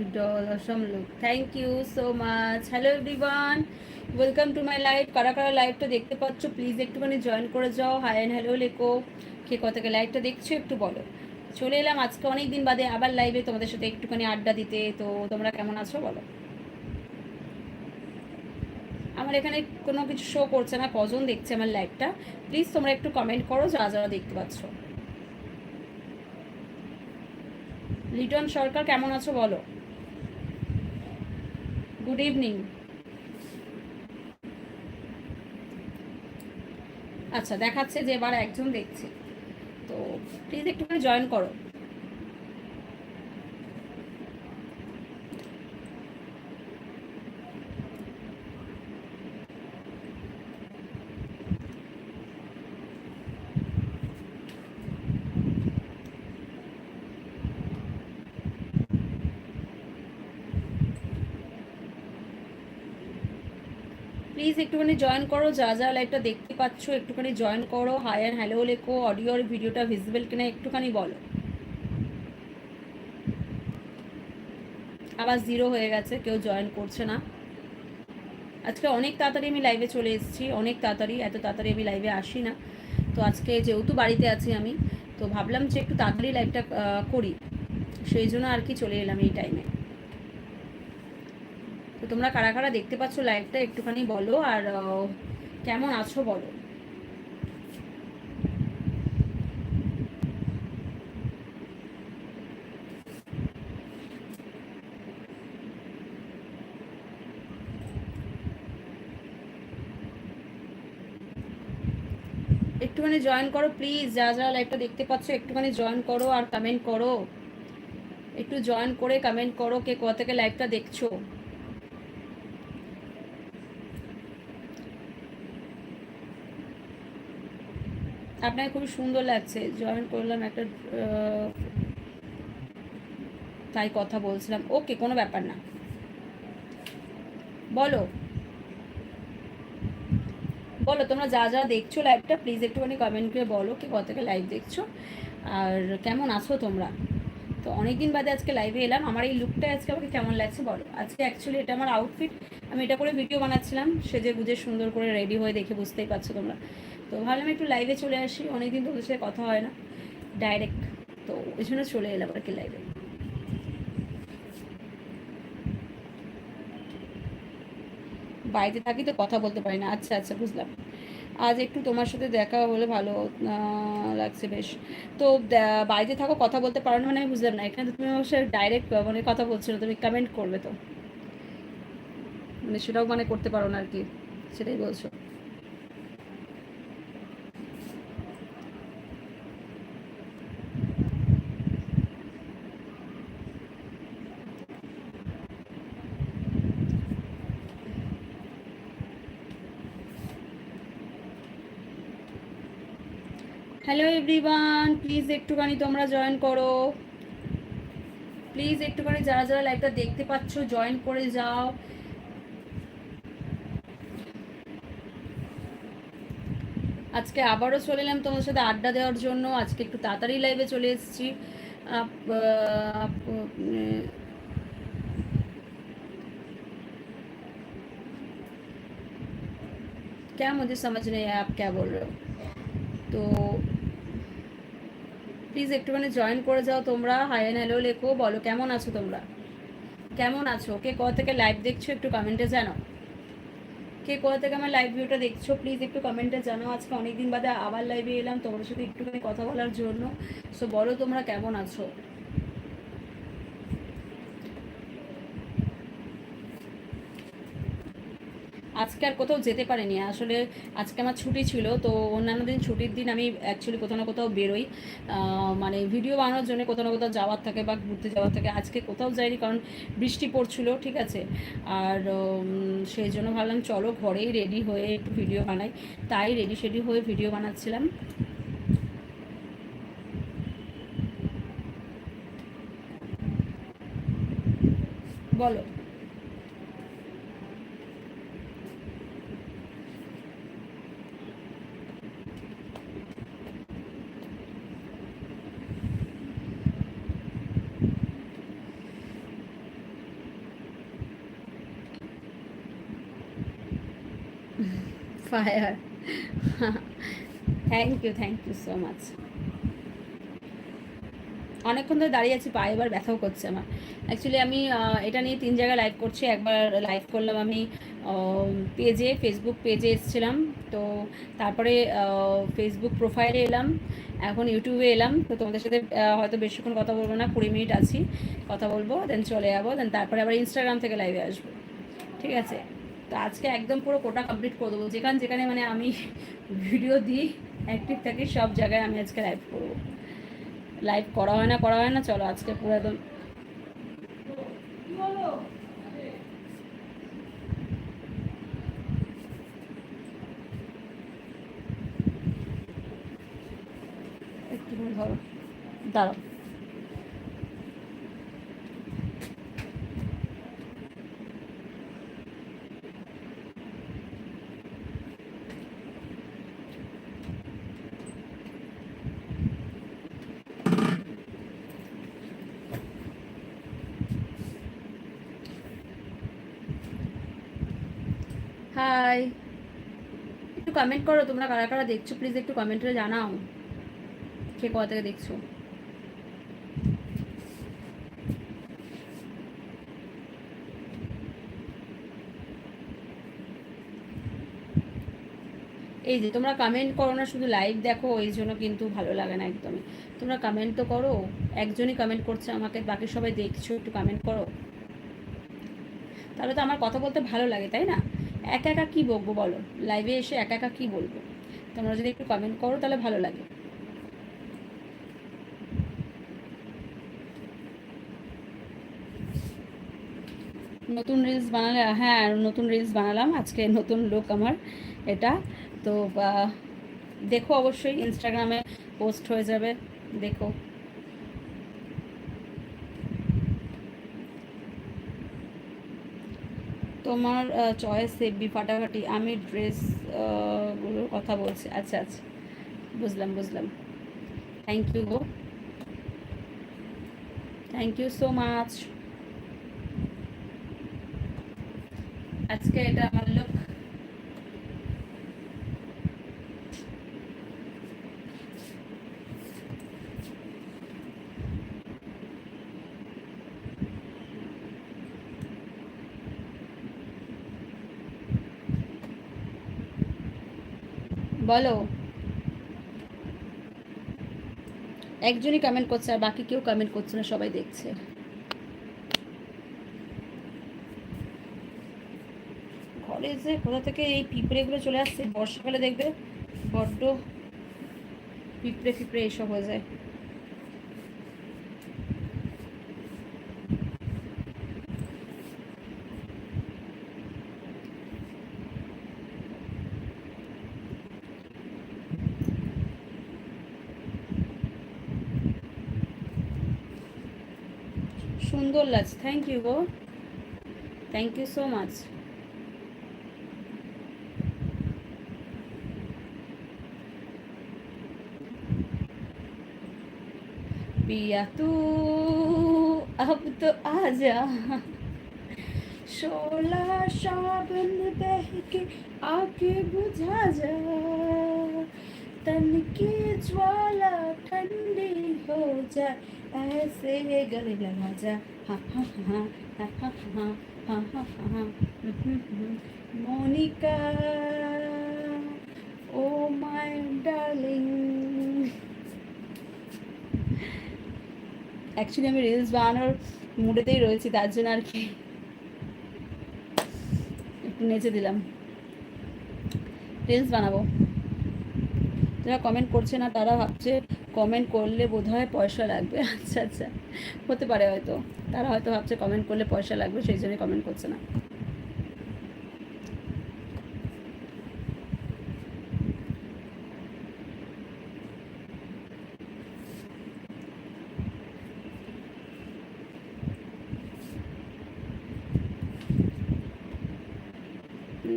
Hi doll awesome look thank you so much hello everyone welcome to my live কারা কারা লাইভটা দেখতে পাচ্ছ প্লিজ একটুখানি জয়েন করে যাও। হাই অ্যান্ড হ্যালো লেখো। কে কত থেকে লাইভটা দেখছ, একটু বলো। চলে এলাম আজকে অনেক দিন বাদে আবার লাইভে তোমাদের সাথে একটুখানি আড্ডা দিতে। তো তোমরা কেমন আছো, বলো। আমার এখানে কোনো কিছু শো করছে না, কজন দেখছে আমার লাইভটা প্লিজ তোমরা একটু কমেন্ট করো, যা যারা দেখতে পাচ্ছ। লিটন সরকার, কেমন আছো, বলো। গুড ইভিনিং আচ্ছা দেখাচ্ছে যে এবার একজন দেখছে। তো প্লিজ একটুখানি জয়েন করো। প্লিজ একটুখানি জয়েন করো, যা যা লাইভটা দেখতে পাচ্ছ, একটুখানি জয়েন করো। হাই অ্যান্ড হ্যালো লেখো অডিও আর ভিডিওটা ভিজিবল কিনা একটুখানি বলো। আবার জিরো হয়ে গেছে, কেউ জয়েন করছে না। আজকে অনেক তাড়াতাড়ি আমি লাইভে চলে এসেছি, অনেক তাড়াতাড়ি, এত তাড়াতাড়ি আমি লাইভে আসি না। তো আজকে যেহেতু বাড়িতে আছি আমি, তো ভাবলাম যে একটু তাড়াতাড়ি লাইভটা করি। সেই জন্য আর কি চলে এলাম এই টাইমে তো তোমরা কারা কারা দেখতে পাচ্ছ লাইভটা একটুখানি বলো আর কেমন আছো বলো। একটুখানি জয়েন করো প্লিজ যা যা লাইভটা দেখতে পাচ্ছ, একটুখানি জয়েন করো আর কমেন্ট করো। একটু জয়েন করে কমেন্ট করো কে কোথা থেকে লাইভটা দেখছ। আপনাকে খুবই সুন্দর লাগছে। জয়েন করলাম একটা তাই কথা বলছিলাম। ওকে, কোনো ব্যাপার না। বলো। বলো, তোমরা যা যা দেখছ লাইভটা প্লিজ একটুখানি কমেন্ট করে বলো কি কত থেকে লাইভ দেখছ। আর কেমন আছো তোমরা? তো অনেকদিন বাদে আজকে লাইভে এলাম। আমার এই লুকটা আজকে আমাকে কেমন লাগছে বলো? আজকে অ্যাকচুয়ালি এটা আমার আউটফিট আমি এটা করে ভিডিও বানাচ্ছিলাম। সেজে বুঝে সুন্দর করে রেডি হয়ে দেখে বুঝতেই পারছ তোমরা। তো ভাবলাম একটু লাইভে চলে আসি, অনেকদিন তোদের সাথে কথা হয় না ডাইরেক্ট তো ওই জন্য চলে এলাম আর কি লাইভে বাড়িতে থাকি তো কথা বলতে পারি না। আচ্ছা আচ্ছা বুঝলাম। আজ একটু তোমার সাথে দেখা হলে ভালো লাগছে বেশ। তো বাড়িতে থাকো, কথা বলতে পারো না মানে আমি বুঝলাম না। এখানে তো তুমি অবশ্যই ডাইরেক্ট মানে কথা বলছো না, তুমি কমেন্ট করবে তো। মানে সেটাও মানে করতে পারো না আর কি, সেটাই বলছো। হ্যালো এভরিওয়ান প্লিজ একটুখানি তোমরা জয়েন করো প্লিজ একটুখানি যারা যারা লাইভটা দেখতে পাচ্ছ জয়েন করে যাও আজকে আবারও চলে এলাম তোমার সাথে আড্ডা দেওয়ার জন্য আজকে একটু তাড়াতাড়ি লাইভে চলে এসেছি क्या मुझे समझ नहीं आया आप क्या बोल रहे हो তো প্লিজ একটুখানি জয়েন করে যাও তোমরা। হাই অ্যান্ড হ্যালো লেখো, বলো কেমন আছো তোমরা? কেমন আছো? কে কোথা থেকে লাইভ দেখছ একটু কমেন্টে জানো কে কোথা থেকে আমার লাইভ ভিউটা দেখছ প্লিজ একটু কমেন্টে জানাও। আজকে অনেকদিন বাদে আবার লাইভে এলাম তোমার সাথে একটুখানি কথা বলার জন্য। সো বলো তোমরা কেমন আছো? আজকে আর কোথাও যেতে পারিনি। আসলে আজকে আমার ছুটি ছিল, তো অন্যান্য দিন ছুটির দিন আমি অ্যাকচুয়ালি কোথাও না কোথাও বেরোই। মানে ভিডিও বানানোর জন্য কোথাও না কোথাও যাওয়ার থাকে বা ঘুরতে যাওয়ার থাকে। আজকে কোথাও যাইনি কারণ বৃষ্টি পড়ছিল, ঠিক আছে? আর সেই জন্য ভাবলাম চলো ঘরেই রেডি হয়ে একটু ভিডিও বানাই। তাই রেডি শেডি হয়ে ভিডিও বানাচ্ছিলাম। বলো। Fire thank you thank you so much অনেকক্ষণ ধরে দাঁড়িয়ে আছি, পায়ে এবার ব্যথাও করছে আমার। অ্যাকচুয়ালি আমি এটা নিয়ে তিন জায়গায় লাইভ করছি। একবার লাইভ করলাম আমি পেজে ফেসবুক পেজে এসেছিলাম। তো তারপরে ফেসবুক প্রোফাইলে এলাম। এখন ইউটিউবে এলাম। তো তোমাদের সাথে হয়তো বেশিক্ষণ কথা বলব না, কুড়ি মিনিট আছি, কথা বলব দেন চলে যাব দেন তারপরে আবার ইনস্টাগ্রাম থেকে লাইভে আসব। ঠিক আছে? তো আজকে একদম পুরো কোটা কমপ্লিট করে দেবো। যেখানে যেখানে মানে আমি ভিডিও দিই অ্যাক্টিভ থাকি, সব জায়গায় আমি আজকে লাইভ করব। লাইভ করা হয় না, করা হয় না, চলো আজকে পুরো একদম একটু ধরো। দাঁড়াও। হাই একটু কমেন্ট করো, তোমরা কারা কারা দেখছ? প্লিজ একটু কমেন্টে জানাও। কে কোথা থেকে দেখছ? এই যে, তোমরা কমেন্ট করো না, শুধু লাইভ দেখো, এই জন্য কিন্তু ভালো লাগে না একদমই। তোমরা কমেন্ট তো করো, একজনই কমেন্ট করছে আমাকে, বাকি সবাই দেখছ, একটু কমেন্ট করো। তাহলে তো আমার কথা বলতে ভালো লাগে, তাই না? একা একা কী বলব বলো? লাইভে এসে একা একা কী বলব? তোমরা যদি একটু কমেন্ট করো, তাহলে ভালো লাগে। নতুন রিলস বানালে হ্যাঁ নতুন রিলস বানালাম। আজকে নতুন লোক আমার এটা। তো দেখো অবশ্যই ইনস্টাগ্রামে পোস্ট হয়ে যাবে। দেখো। তোমার চয়েস হেভি ফাটাফাটি, আমি ড্রেসগুলোর কথা বলছি। আচ্ছা আচ্ছা। বুঝলাম বুঝলাম। থ্যাংক ইউ গো। থ্যাংক ইউ সো মাচ আজকে এটা আমার লোক বলো। একজনই কমেন্ট করছে আর বাকি কেউ কমেন্ট করছে না, সবাই দেখছে। ঘরে যে কোথা থেকে এই পিঁপড়েগুলো চলে আসছে, বর্ষাকালে দেখবে বড্ড পিঁপড়ে পিঁপড়ে এইসব হয়ে যায়। সুন্দর লাগছে থ্যাংক ইউ গো থ্যাংক ইউ সো মাচ पिया तू अब तो आजा शोला शाबन बह के आके बुझा जा तन की ज्वाला ठंडी हो जा ऐसे गले लगा जा हाँ हाँ हाँ हाँ हाँ हाँ हाँ हाँ हाँ Monika oh my darling actually আমি রিলস বানানোর মুডেতেই রয়েছি তার জন্য আর কি একটু নেচে দিলাম রিলস বানাবো যারা কমেন্ট করছে না, তারা ভাবছে কমেন্ট করলে বোধ পয়সা লাগবে। আচ্ছা আচ্ছা। হতে পারে হয়তো। তারা হয়তো ভাবছে কমেন্ট করলে পয়সা লাগবে, সেই জন্যই কমেন্ট করছে না।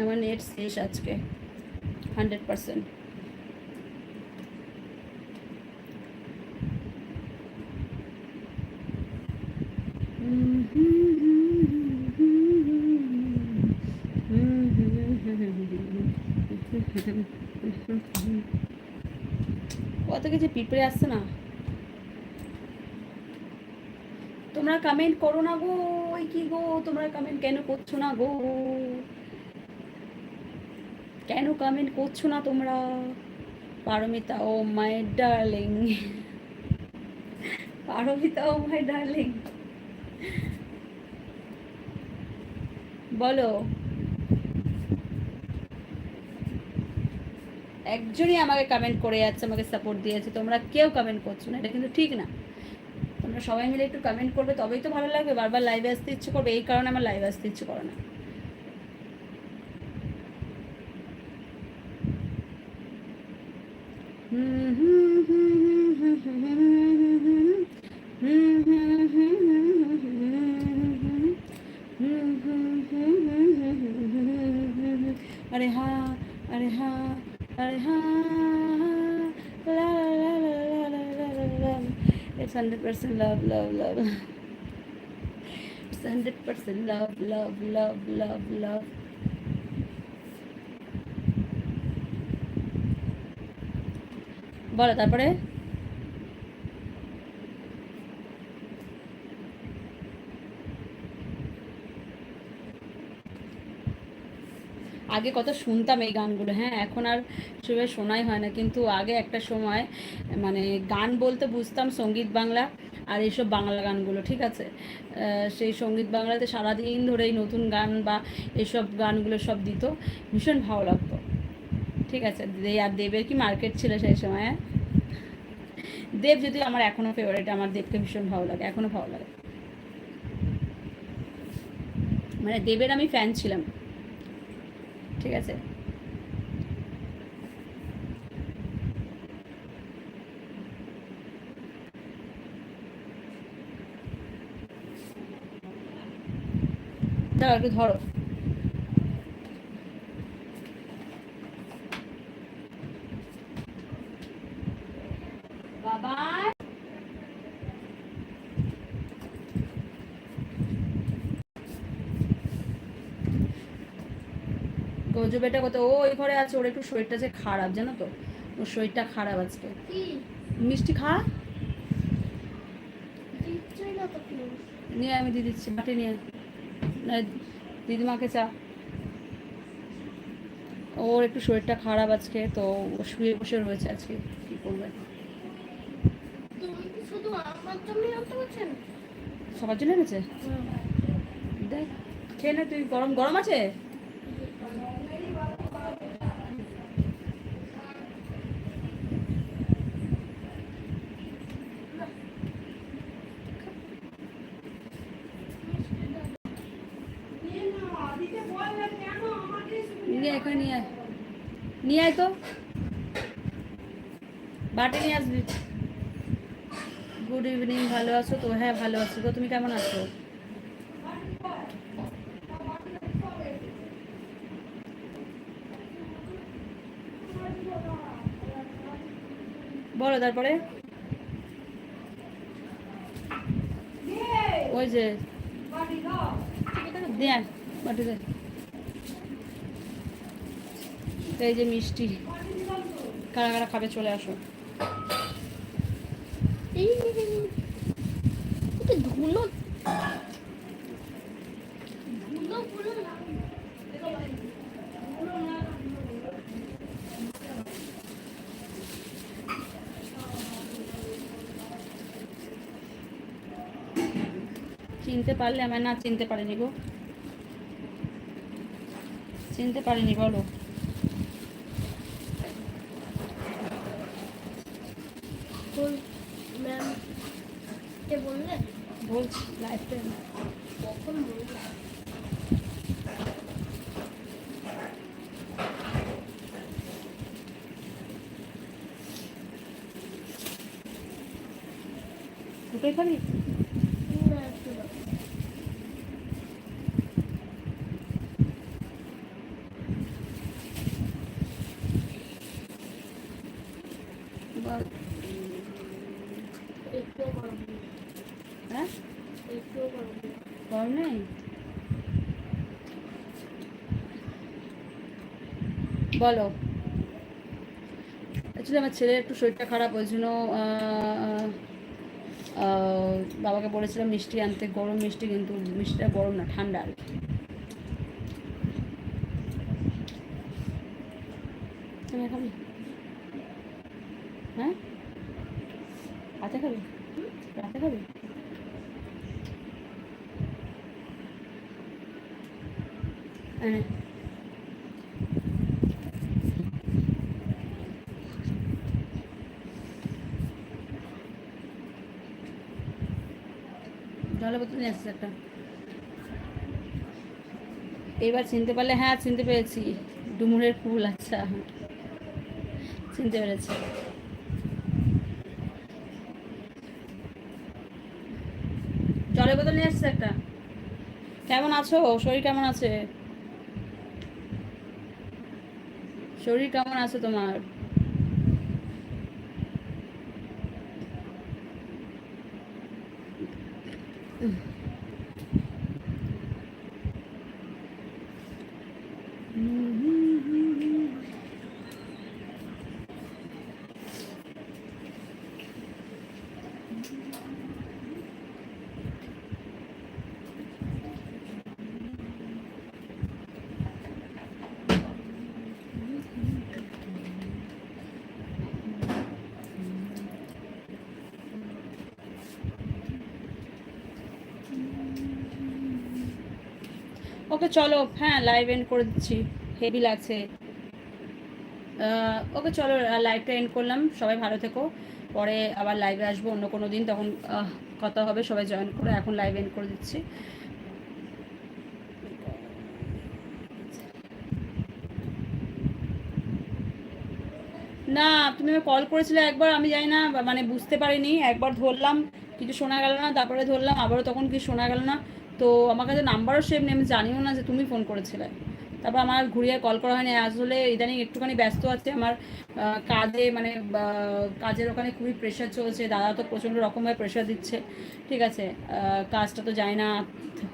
আমার নেট শেষ আজকে। হান্ড্রেড পার্সেন্ট কত কিছু পিঁপড়ে আসছে না? তোমরা কমেন্ট করো না গো, ওই কি গো? তোমরা কমেন্ট কেন করছ না গো? কেন কমেন্ট করছ না তোমরা? Paromita oh my darling. Paromita oh my darling. বলো একজনই আমাকে কমেন্ট করে যাচ্ছে আমাকে সাপোর্ট দিয়েছে তোমরা কেউ কমেন্ট করছ না এটা কিন্তু ঠিক না তোমরা সবাই মিলে একটু কমেন্ট করবে তবেই তো ভালো লাগবে বারবার লাইভে আসতে ইচ্ছে করবে এই কারণে আমার লাইভে আসতে ইচ্ছে করে না अरे hundred percent love love love hundred percent love love love love love বলো তারপরে? আগে কত শুনতাম এই গানগুলো। হ্যাঁ এখন আর সেভাবে শোনাই হয় না। কিন্তু আগে একটা সময় মানে গান বলতে বুঝতাম সংগীত বাংলা আর এইসব বাংলা গানগুলো, ঠিক আছে? সেই সংগীত বাংলাতে সারাদিন ধরে এই নতুন গান বা এইসব গানগুলো সব দিত। ভীষণ ভালো লাগতো। ঠিক আছে? আর দেবের কি মার্কেট ছিল সেই সময় হ্যাঁ? দেব যদি আমার এখনও ফেভারিট আমার দেবকে ভীষণ ভালো লাগে এখনও ভালো লাগে। মানে দেবের আমি ফ্যান ছিলাম। ঠিক আছে? দাঁড়াও একটু ধরো। গজবেটা কত ও ওই ঘরে আছে ওর একটু শরীরটা যে খারাপ জানো তো? ওর শরীরটা খারাপ আজকে। মিষ্টি খা। নিয়ে আমি দিয়ে দিচ্ছি মাঠে নিয়ে দিদিমাকে চা। ওর একটু শরীরটা খারাপ আজকে তো ও শুয়ে বসে রয়েছে আজকে কি করবে? সবার জন্য এনেছে? দেখ খেয়ে নে তুই গরম গরম আছে নিয়ে আয়, এখানে নিয়ে আয় নিয়ে আয় তো বাটে নিয়ে আসবি গুড ইভিনিং ভালো আছো তো? হ্যাঁ ভালো আছো। তো তুমি কেমন আছো? বলো তারপরে। ওই যে এই যে মিষ্টি। কারা কারা খাবে চলে আসো। ধুলো। চিনতে পারলে আমার না চিনতে পারিনি গো। চিনতে পারিনি বলো। ম্যাম কে বললে? বলছি লাইফে কখন দুটোই খাবি Thank you. বলো। অ্যাকচুয়ালি আমার ছেলের একটু শরীরটা খারাপ, ওই জন্য বাবাকে বলেছিলাম মিষ্টি আনতে, গরম মিষ্টি কিন্তু, মিষ্টিটা গরম না, ঠান্ডা আর কি তুমি খাবি হ্যাঁ রাতে খাবি রাতে খাবি হ্যাঁ জলের বোতল নিয়ে একটা। এইবার চিনতে পারলে হ্যাঁ চিনতে পেরেছি। ডুমুরের ফুল আচ্ছা। চিনতে পেরেছি। জলের বোতল নিয়ে আসছে একটা। কেমন আছো? শরীর কেমন আছে? শরীর কেমন আছে তোমার? ওকে চলো হ্যাঁ লাইভ এন্ড করে দিচ্ছি। হেভি লাগছে। ওকে চলো লাইভটা এন্ড করলাম। সবাই ভালো থেকো। পরে আবার লাইভে আসব অন্য কোনো দিন। তখন কথা হবে, সবাই জয়েন করো এখন লাইভ এন্ড করে দিচ্ছি। না, তুমি কল করেছিলে একবার, আমি জানি না মানে বুঝতে পারিনি। একবার ধরলাম, কিছু শোনা গেল না, তারপরে ধরলাম, আবারও তখন কিছু শোনা গেল না। তো আমার কাছে নাম্বারও সেভ নেই, আমি জানিও না যে তুমি ফোন করেছিলে। তারপর আমার ঘুরিয়ে কল করা হয়নি আসলে ইদানিং একটুখানি ব্যস্ত আছে, আমার কাজে মানে কাজের ওখানে খুবই প্রেশার চলছে, দাদা তো প্রচণ্ড রকমের প্রেশার দিচ্ছে, ঠিক আছে? কাজটা তো যায় না,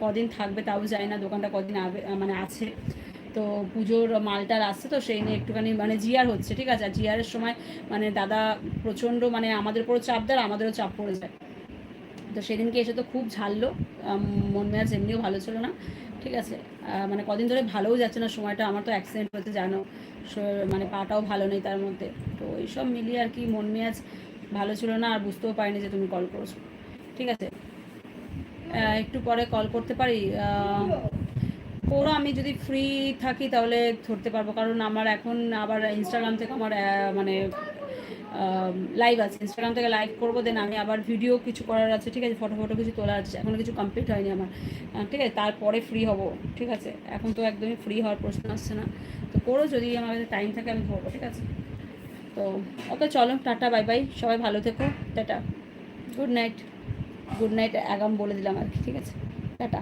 কদিন থাকবে তাও যায় না, দোকানটা কদিন আবে মানে আছে। তো পুজোর মালটার আসছে তো সেই নিয়ে একটুখানি মানে জিয়ার হচ্ছে, ঠিক আছে? আর জিয়ারের সময় মানে দাদা প্রচণ্ড মানে আমাদের উপরও চাপ দেয় আমাদেরও চাপ পড়ে যায়। তো সেদিনকে এসে তো খুব ঝাললো। মন মেজাজ এমনিও ভালো ছিল না। ঠিক আছে মানে কদিন ধরে ভালোও যাচ্ছে না সময়টা, আমার তো অ্যাক্সিডেন্ট হতে জানো। মানে পাটাও ভালো নেই তার মধ্যে। তো এইসব মিলিয়ে আর কি মন মেজাজ ভালো ছিল না, আর বুঝতেও পারিনি যে তুমি কল করেছ। ঠিক আছে একটু পরে কল করতে পারি? করো আমি যদি ফ্রি থাকি তাহলে ধরতে পারব। কারণ আমার এখন আবার ইনস্টাগ্রাম থেকে আমার মানে লাইভ আছে। ইনস্টাগ্রাম থেকে লাইভ করব দেন আমি আবার ভিডিও কিছু করার আছে, ঠিক আছে? ফটো ফটো কিছু তোলা আছে। এখনও কিছু কমপ্লিট হয়নি আমার। ঠিক আছে? তারপরে ফ্রি হব, ঠিক আছে? এখন তো একদমই ফ্রি হওয়ার প্রশ্ন আসছে না। তো করো, যদি আমার কাছে টাইম থাকে, আমি ধরবো ঠিক আছে? তো, ওকে, চলো, টাটা বাই বাই সবাই ভালো থেকো। Tata. Good night good night আগাম বলে দিলাম আর কি, ঠিক আছে? টাটা।